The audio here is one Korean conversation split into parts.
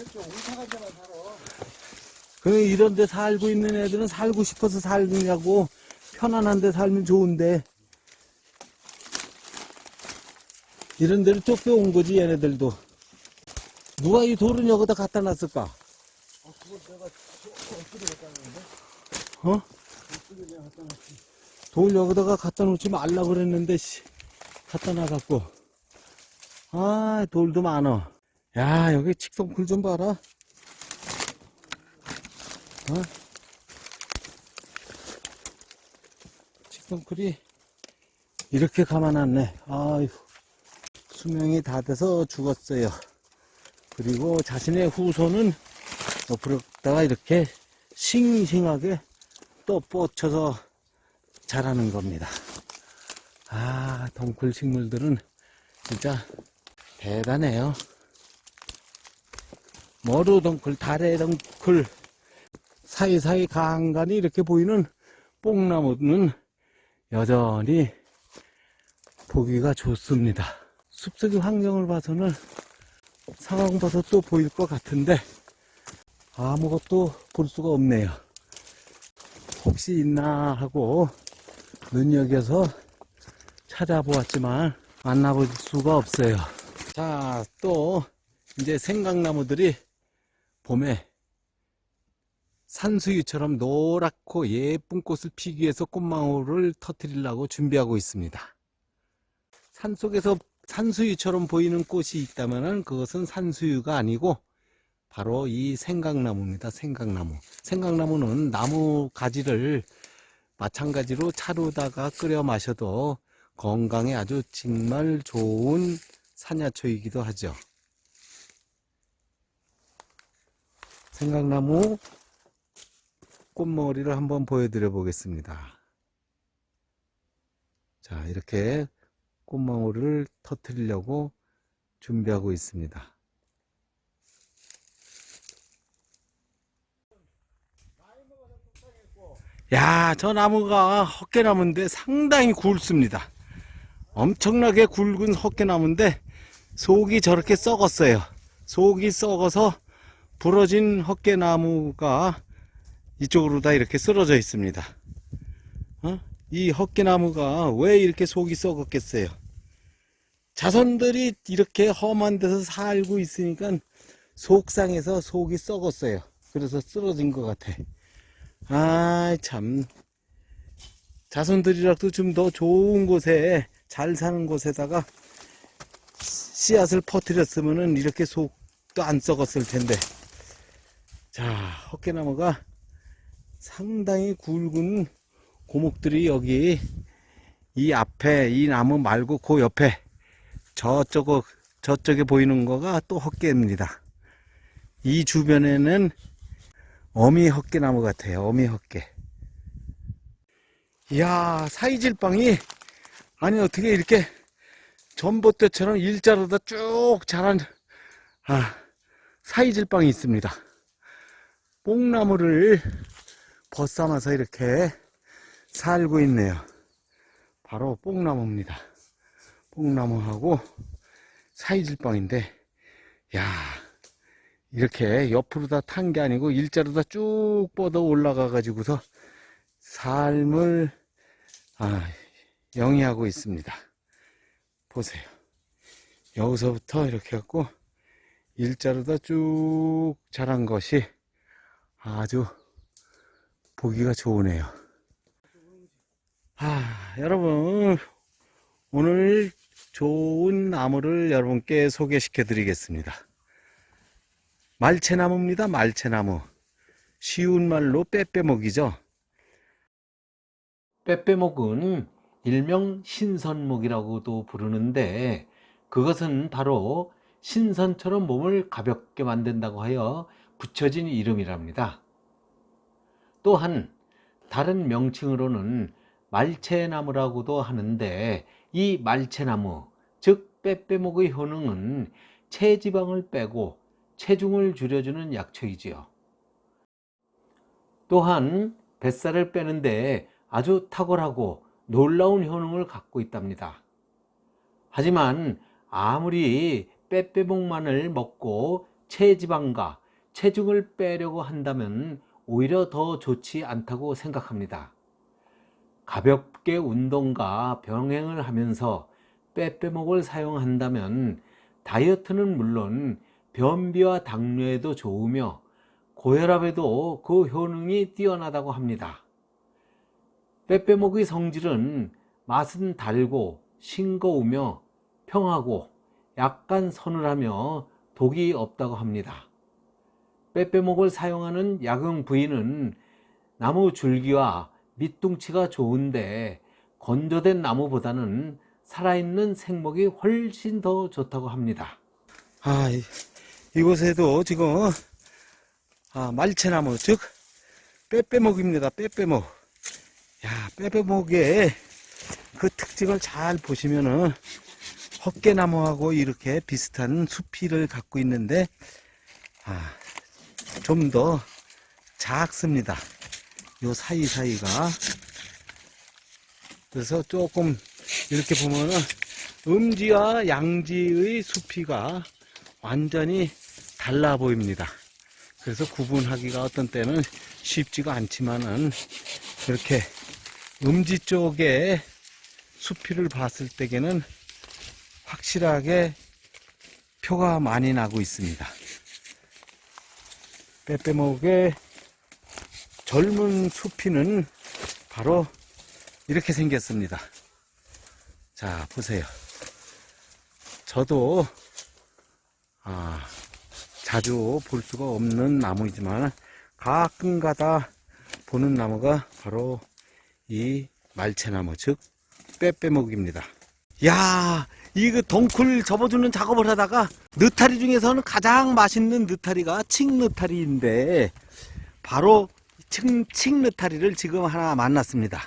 옹사간 데만 살아. 그 이런 데 살고 있는 애들은 살고 싶어서 살느냐고 편안한 데 살면 좋은데 이런 데를 쫓겨온 거지 얘네들도 누가 이 돌은 여기다 갖다 놨을까? 아, 그걸 내가 엎드려 갖다 놨는데? 어? 엎드려 내가 갖다 놨지. 돌 여기다가 갖다 놓지 말라 그랬는데 씨 갖다 놔갖고 아 돌도 많어 야 여기 칡성풀 좀 봐라 어? 칡성풀이 이렇게 가만놨네 아휴 수명이 다 돼서 죽었어요 그리고 자신의 후손은 옆으로다가 이렇게 싱싱하게 또 뻗쳐서 자라는 겁니다. 아, 덩굴 식물들은 진짜 대단해요. 머루 덩굴, 다래 덩굴, 사이사이 간간이 이렇게 보이는 뽕나무는 여전히 보기가 좋습니다. 숲속의 환경을 봐서는 상황버섯도 보일 것 같은데 아무것도 볼 수가 없네요. 혹시 있나 하고 눈여겨서 찾아보았지만 만나볼 수가 없어요. 자, 또 이제 생강나무들이 봄에 산수유처럼 노랗고 예쁜 꽃을 피기 위해서 꽃망울을 터뜨리려고 준비하고 있습니다. 산속에서 산수유처럼 보이는 꽃이 있다면 그것은 산수유가 아니고 바로 이 생강나무입니다. 생강나무. 생강나무는 나무 가지를 마찬가지로 차로다가 끓여 마셔도 건강에 아주 정말 좋은 산야초이기도 하죠. 생강나무 꽃머리를 한번 보여드려 보겠습니다. 자, 이렇게 꽃망울을 터뜨리려고 준비하고 있습니다. 야, 저 나무가 헛개나무인데 상당히 굵습니다. 엄청나게 굵은 헛개나무인데 속이 저렇게 썩었어요. 속이 썩어서 부러진 헛개나무가 이쪽으로 다 이렇게 쓰러져 있습니다. 어? 이 헛개나무가 왜 이렇게 속이 썩었겠어요? 자손들이 이렇게 험한 데서 살고 있으니까 속상해서 속이 썩었어요. 그래서 쓰러진 것 같아. 아, 참. 자손들이라도 좀 더 좋은 곳에, 잘 사는 곳에다가 씨앗을 퍼뜨렸으면은 이렇게 속도 안 썩었을 텐데. 자, 헛개나무가 상당히 굵은 고목들이 여기 이 앞에 이 나무 말고 그 옆에 저쪽, 저쪽에 보이는 거가 또 헛개입니다. 이 주변에는 어미 헛개나무 같아요. 어미 헛개. 이야, 사이질방이, 아니, 어떻게 이렇게 전봇대처럼 일자로 다 쭉 자란, 아, 사이질방이 있습니다. 뽕나무를 벗삼아서 이렇게 살고 있네요. 바로 뽕나무입니다. 뽕나무하고 사이질방인데, 야 이렇게 옆으로 다 탄 게 아니고 일자로 다 쭉 뻗어 올라가 가지고서 삶을 아, 영위하고 있습니다. 보세요. 여기서부터 이렇게 갖고 일자로 다 쭉 자란 것이 아주 보기가 좋으네요. 아, 여러분 오늘 좋은 나무를 여러분께 소개시켜 드리겠습니다. 말채나무입니다. 말채나무. 쉬운 말로 빼빼목이죠. 빼빼목은 일명 신선목이라고도 부르는데 그것은 바로 신선처럼 몸을 가볍게 만든다고 하여 붙여진 이름이랍니다. 또한 다른 명칭으로는 말채나무라고도 하는데 이 말채나무, 즉 빼빼목의 효능은 체지방을 빼고 체중을 줄여주는 약초이지요. 또한 뱃살을 빼는데 아주 탁월하고 놀라운 효능을 갖고 있답니다. 하지만 아무리 빼빼목만을 먹고 체지방과 체중을 빼려고 한다면 오히려 더 좋지 않다고 생각합니다. 가볍게 운동과 병행을 하면서 빼빼목을 사용한다면 다이어트는 물론 변비와 당뇨에도 좋으며 고혈압에도 그 효능이 뛰어나다고 합니다. 빼빼목의 성질은 맛은 달고 싱거우며 평하고 약간 서늘하며 독이 없다고 합니다. 빼빼목을 사용하는 약용 부위는 나무 줄기와 밑둥치가 좋은데 건조된 나무보다는 살아있는 생목이 훨씬 더 좋다고 합니다. 아, 이- 이곳에도 지금 아, 말채나무 즉 빼빼목입니다. 빼빼목. 야, 빼빼목의 그 특징을 잘 보시면은 헛개나무하고 이렇게 비슷한 수피를 갖고 있는데 아, 좀 더 작습니다. 요 사이사이가 그래서 조금 이렇게 보면은 음지와 양지의 수피가 완전히 달라 보입니다. 그래서 구분하기가 어떤 때는 쉽지가 않지만은 이렇게 음지 쪽에 수피를 봤을 때에는 확실하게 표가 많이 나고 있습니다. 빼빼목의 젊은 수피는 바로 이렇게 생겼습니다. 자, 보세요. 저도, 아, 자주 볼 수가 없는 나무이지만 가끔 가다 보는 나무가 바로 이 말채나무, 즉, 빼빼목입니다. 야, 이거 덩쿨 접어주는 작업을 하다가 느타리 중에서는 가장 맛있는 느타리가 칡느타리인데 바로 칡, 칡느타리를 지금 하나 만났습니다.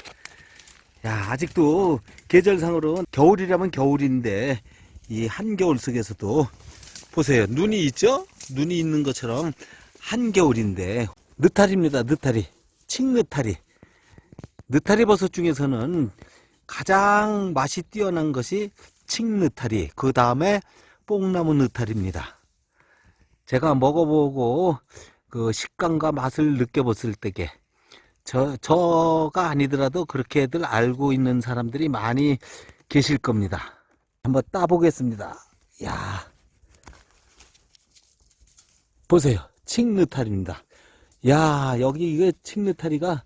야, 아직도 계절상으로 겨울이라면 겨울인데 이 한겨울 속에서도 보세요. 눈이 있죠? 눈이 있는 것처럼 한겨울인데 느타리입니다. 느타리. 칡느타리. 느타리 버섯 중에서는 가장 맛이 뛰어난 것이 칡느타리. 그 다음에 뽕나무 느타리입니다. 제가 먹어보고 그 식감과 맛을 느껴봤을 때게 저, 저가 아니더라도 그렇게들 알고 있는 사람들이 많이 계실 겁니다. 한번 따보겠습니다. 야 보세요. 칡느타리입니다. 야, 여기 이게 칡느타리가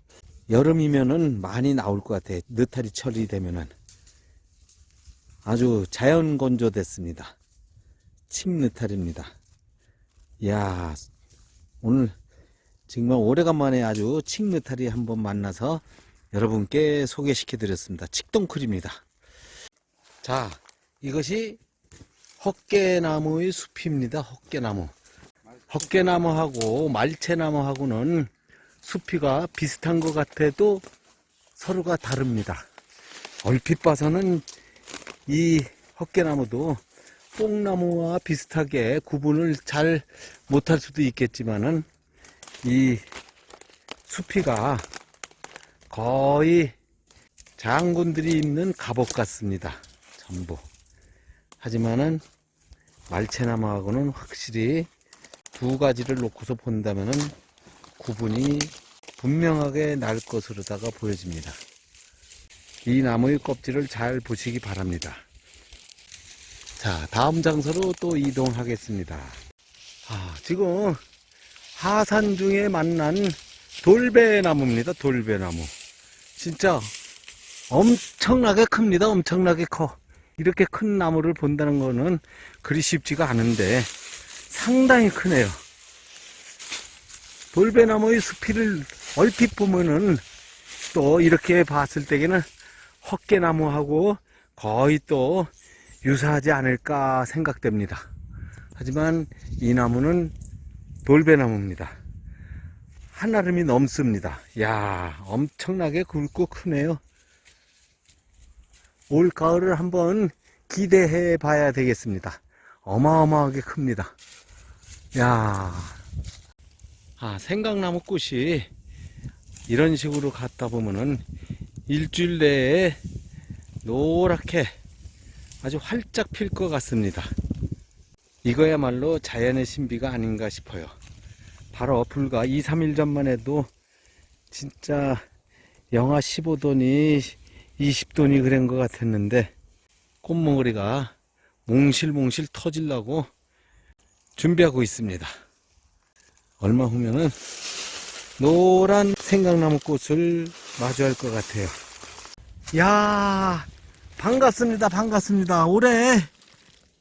여름이면은 많이 나올 것 같아요. 느타리 철이 되면은. 아주 자연 건조됐습니다. 칡느타리입니다. 야 오늘 정말 오래간만에 아주 칡느타리 한번 만나서 여러분께 소개시켜 드렸습니다. 칡동쿨입니다. 자, 이것이 헛개나무의 숲입니다. 헛개나무. 헛개나무하고 말채나무하고는 수피가 비슷한 것 같아도 서로가 다릅니다. 얼핏 봐서는 이 헛개나무도 뽕나무와 비슷하게 구분을 잘 못할 수도 있겠지만은 이 수피가 거의 장군들이 입는 갑옷 같습니다. 전부. 하지만은 말채나무하고는 확실히 두 가지를 놓고서 본다면은 구분이 분명하게 날 것으로다가 보여집니다. 이 나무의 껍질을 잘 보시기 바랍니다. 자, 다음 장소로 또 이동하겠습니다. 아, 지금 하산 중에 만난 돌배나무입니다. 돌배나무. 진짜 엄청나게 큽니다. 엄청나게 커. 이렇게 큰 나무를 본다는 거는 그리 쉽지가 않은데 상당히 크네요. 돌배나무의 수피를 얼핏 보면은 또 이렇게 봤을 때에는 헛개나무하고 거의 또 유사하지 않을까 생각됩니다. 하지만 이 나무는 돌배나무입니다. 한아름이 넘습니다. 야 엄청나게 굵고 크네요. 올 가을을 한번 기대해 봐야 되겠습니다. 어마어마하게 큽니다. 야 아, 생강나무 꽃이 이런 식으로 갖다 보면은 일주일 내에 노랗게 아주 활짝 필 것 같습니다. 이거야말로 자연의 신비가 아닌가 싶어요. 바로 불과 2, 3일 전만 해도 진짜 영하 15도니 20도니 그런 것 같았는데 꽃몽우리가 몽실몽실 터질라고 준비하고 있습니다. 얼마 후면은 노란 생강나무 꽃을 마주할 것 같아요. 야 반갑습니다. 반갑습니다. 올해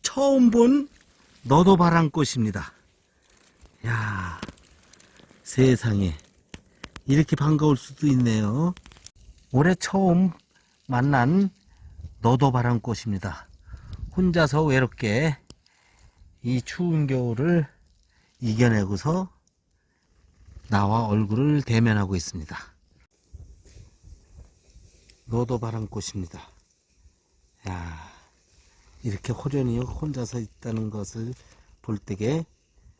처음 본 너도바람꽃입니다. 야 세상에 이렇게 반가울 수도 있네요. 올해 처음 만난 너도바람꽃입니다. 혼자서 외롭게 이 추운 겨울을 이겨내고서 나와 얼굴을 대면하고 있습니다. 너도바람꽃입니다. 야, 이렇게 호련히 혼자서 있다는 것을 볼 때게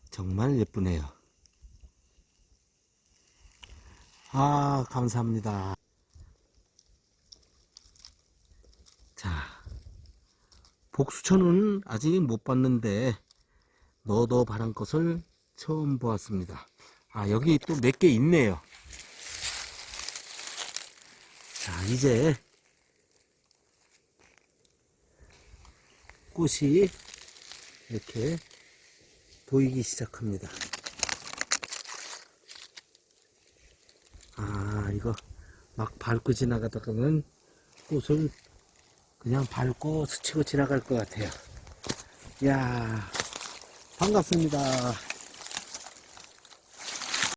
정말 예쁘네요. 아, 감사합니다. 자, 복수천은 아직 못 봤는데, 너도 바란 것을 처음 보았습니다. 아, 여기 또 몇 개 있네요. 자, 이제 꽃이 이렇게 보이기 시작합니다. 아, 이거 막 밟고 지나가다가는 꽃을 그냥 밟고 스치고 지나갈 것 같아요. 이야, 반갑습니다.